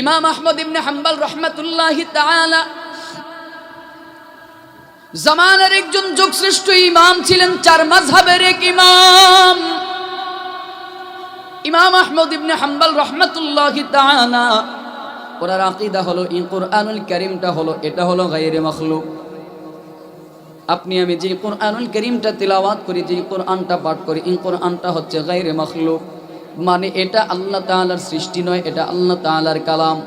ইমাম আহমদ ইবনে হাম্বল রহমাতুল্লাহ জামানের একজন যোগশ্রেষ্ঠ ইমাম ছিলেন, চার মাযহাবের এক ইমাম। ইমাম আহমদ ইবনে হাম্বল রহমাতুল্লাহ ওনার আকীদা হলো, এই কোরআনুল কারীমটা হলো, এটা হলো গায়রে মাখলুক। আপনি, আমি যে কোরআনুল করিমটা তিলাওয়াত করি, যে কোরআনটা পাঠ করি, এই কোরআনটা হচ্ছে গাইরে মখলুক। মানে এটা আল্লাহ তাআলার সৃষ্টি নয়, এটা আল্লাহ তাআলার কালাম।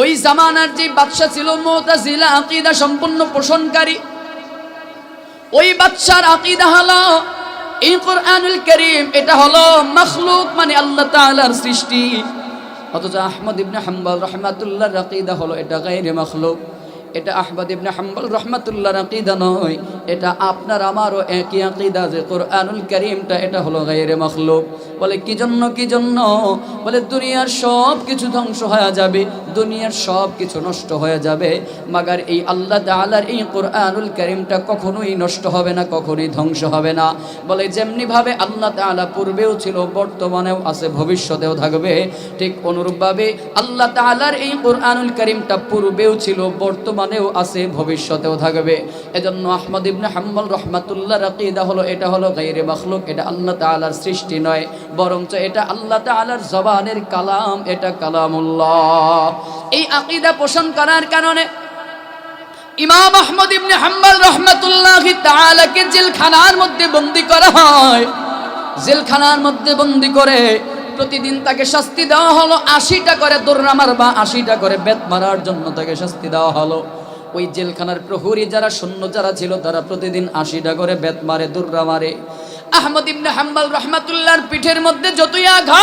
ওই জামানার যে বাদশা ছিল মুতাজিলা, আকীদা সম্পূর্ণ পোষণকারী। ওই বাদশার আকীদা হলো এই কোরআনুল করিম, এটা হলো মখলুক মানে আল্লাহ তাআলার সৃষ্টি। অথচ আহমদ ইবনে হাম্বল রহমাতুল্লাহর আকীদা হলো এটা গাইরে মখলুক। এটা আহমদ ইবনে হাম্বল রহমাতুল্লাহর আকীদা নয়, এটা আপনার আমারও একই আকীদা যে কোরআনুল কারীমটা এটা হলো গায়রে মখলুক। বলে, কি জন্য কি জন্য? বলে, দুনিয়ার সব কিছু ধ্বংস হয়ে যাবে, দুনিয়ার সব কিছু নষ্ট হয়ে যাবে, মাগার এই আল্লাহ তাআলার এই কোরআনুল কারীমটা কখনোই নষ্ট হবে না, কখনোই ধ্বংস হবে না। বলে যেমনি ভাবে আল্লাহ তাআলা পূর্বেও ছিল, বর্তমানেও আছে, ভবিষ্যতেও থাকবে, ঠিক অনুরূপভাবে আল্লাহ তাআলার এই কোরআনুল কারীমটা পূর্বেও ছিল বর্তমানেও আছে, ভবিষ্যতেও থাকবে। এজন্য আহমদ ইবনে হাম্বল রহমাতুল্লাহ আকিদা হলো, এটা হলো গায়রে মখলুক, এটা আল্লাহ তাআলার সৃষ্টি নয়, বরঞ্চ এটা আল্লাহ তাআলার জবানের কালাম, এটা কালামুল্লাহ। এই আকিদা পোষণ করার কারণে ইমাম আহমদ ইবনে হাম্বল রহমাতুল্লাহ তাআলাকে জেলখানার মধ্যে বন্দি করা হয়। জেলখানার মধ্যে বন্দি করে প্রতিদিন তাকে শাস্তি দেওয়া হলো। আশিটা করে দৌড়া মারবা, আশিটা করে বেত মারার জন্য তাকে শাস্তি দেওয়া হলো। ওই জেলখানার প্রহরী যারা শূন্য যারা ছিল, তারা প্রতিদিন আশিটা করে বেত মারে দৌড়া মারে। আহমদ ইবনে হাম্বল রহমাতুল্লাহর পিঠের মধ্যে যতই আঘাত,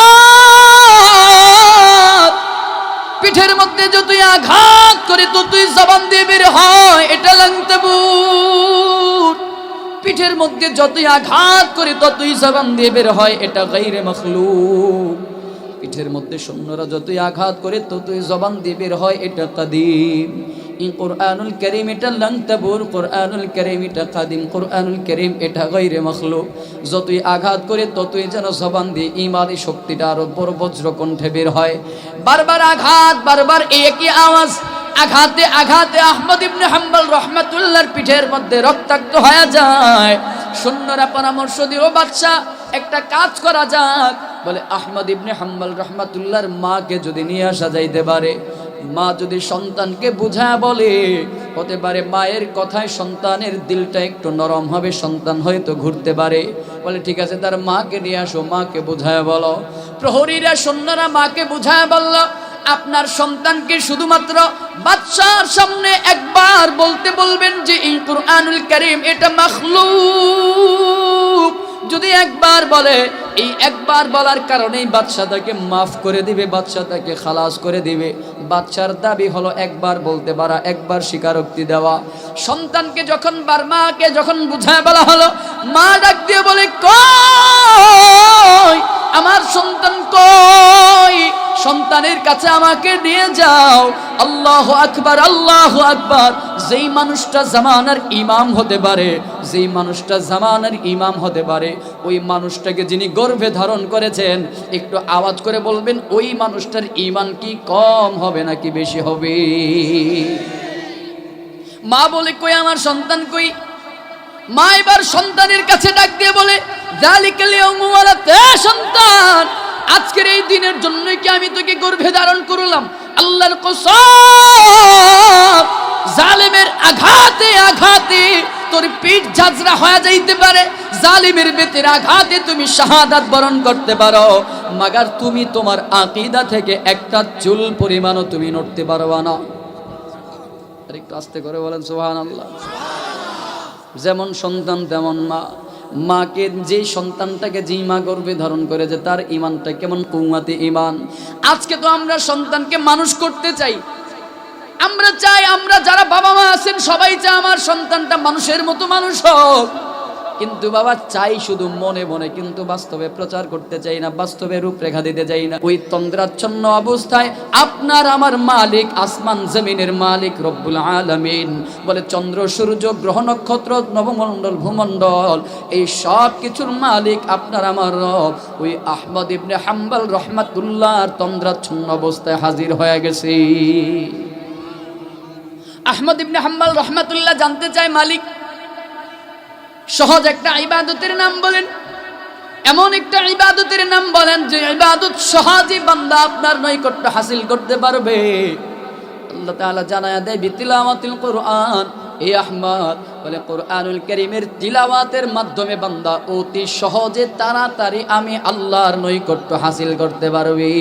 পিঠের মধ্যে যতই আঘাত করে ততই জবান দিয়ে বের হয়। এটা লাগতে পিঠের মধ্যে যতই আঘাত করে, ততই জবান দিয়ে বের হয়, এটা গাইরে মখলুক। পিঠের মধ্যে সৈন্যরা যতই আঘাত করে, ততই জবান দিয়ে বের হয়, এটা কাদিম। কোরআনুল করিম এটা লংতাবুর কোরআনুল করিম এটা কাদিম, কোরআনুল করিম এটা গাইরে মখলুক। যতই আঘাত করে, ততই যেন জবান দিয়ে ইমানি শক্তিটা আরও বড় বজ্র কণ্ঠে বের হয়। বারবার আঘাত, বারবার একই আওয়াজ আঘাতে আঘাতে আহমদ ইবনে হাম্বল রহমাতুল্লাহর পিঠের মধ্যে রক্তাক্ত হয়ে যায়। সৈন্যরা পরামর্শ দিল বাচ্চা, একটা কাজ করা যাক। বলে, আহমদ ইবনে হাম্বল রহমাতুল্লাহর মাকে যদি নিয়ে আসা যাইতে পারে, মা যদি সন্তানকে বুঝায় বলে, হতে পারে মায়ের কথায় সন্তানের দিলটা একটু নরম হবে, সন্তান হয়তো ঘুরতে পারে। বলে, ঠিক আছে, তার মাকে নিয়ে আসো, মাকে বুঝায় বলো। প্রহরীরা সৈন্যরা মাকে বুঝায় বলল আপনার সন্তানকে শুধুমাত্র বাচ্চার সামনে একবার বলতে বলবেন যে, এই কুরআনুল করিম, এটা মাখলুক। যদি একবার বলে, এই একবার বলার কারণেই বাচ্চা তাকে মাফ করে দিবে বাচ্চা তাকে খালাস করে দিবে। বাচ্চার দাবি হলো একবার বলতে পারা, একবার স্বীকারোক্তি দেওয়া। সন্তানকে যখন বার মাকে যখন বুঝায় বলা হলো, মা ডাক দিয়ে বলে, কই? সন্তানের কাছে আমাকে নিয়ে যাও। আল্লাহ আকবার আল্লাহ আকবার। যেই মানুষটা জামানার ইমাম হতে পারে, যেই মানুষটা জামানার ইমাম হতে পারে, ওই মানুষটাকে যিনি গর্ভে ধারণ করেছেন, একটু আওয়াজ করে বলবেন, ওই মানুষটার ইমান কি কম হবে নাকি বেশি হবে? মা বলে, কই আমার সন্তান কই? মা এবার সন্তানের কাছে ডাক দিয়ে বলে সন্তান আজকের এই দিনের জন্যই কি আমি তোকে গর্ভে ধারণ করলাম? আল্লাহর কসম, জালেমের আঘাতে আঘাতে তোর পিঠ ঝাঁঝরা হয়ে যাইতে পারে। জালিমের বেতের আঘাতে তুমি শাহাদাত বরণ করতে পারো। মাগার তুমি তোমার আকিদা থেকে একটা চুল পরিমাণও তুমি নড়তে পারবা না। আর একটু আস্তে করে বলেন সোহান আল্লাহ যেমন সন্তান, তেমন মা। মাকে যে সন্তানটাকে যেই মা গর্বে ধারণ করে যে তার ইমানটা কেমন কৌমাতে ইমান আজকে তো আমরা সন্তানকে মানুষ করতে চাই। আমরা চাই, আমরা যারা বাবা মা আছেন, সবাই চাই আমার সন্তানটা মানুষের মতো মানুষ হোক। কিন্তু বাবা, চাই শুধু মনে মনে, কিন্তু বাস্তবে প্রচার করতে চাই না, বাস্তবে রূপরেখা দিতে চাই না। ওই তন্দ্রাচ্ছন্ন অবস্থায় আপনার আমার মালিক, আসমান জমিনের মালিক রব্বুল আলামিন বলে, চন্দ্র, সূর্য, গ্রহ, নক্ষত্র, নবমণ্ডল, ভূমণ্ডল, এই সব কিছুর মালিক আপনার আমার রব। ওই আহমদ ইবনে হাম্বল রহমাতুল্লাহর তন্দ্রাচ্ছন্ন অবস্থায় হাজির হয়ে গেছে। আহমদ ইবনে হাম্বাল রহমাতুল্লাহ জানতে চায় মালিক সহজ একটা ইবাদতের নাম বলেন। এমন একটা ইবাদতের নাম বলেন যে ইবাদত সহজে বান্দা আপনার নৈকট্য হাসিল করতে পারবে। আল্লাহ তাআলা জানায়া দেয়, বিতিলাওয়াতিল কোরআন। এ আহমদ, বলে, কোরআনুল করিমের তিলাওয়াতের মাধ্যমে বান্দা অতি সহজে তাড়াতাড়ি আমি আল্লাহর নৈকট্য হাসিল করতে পারবে।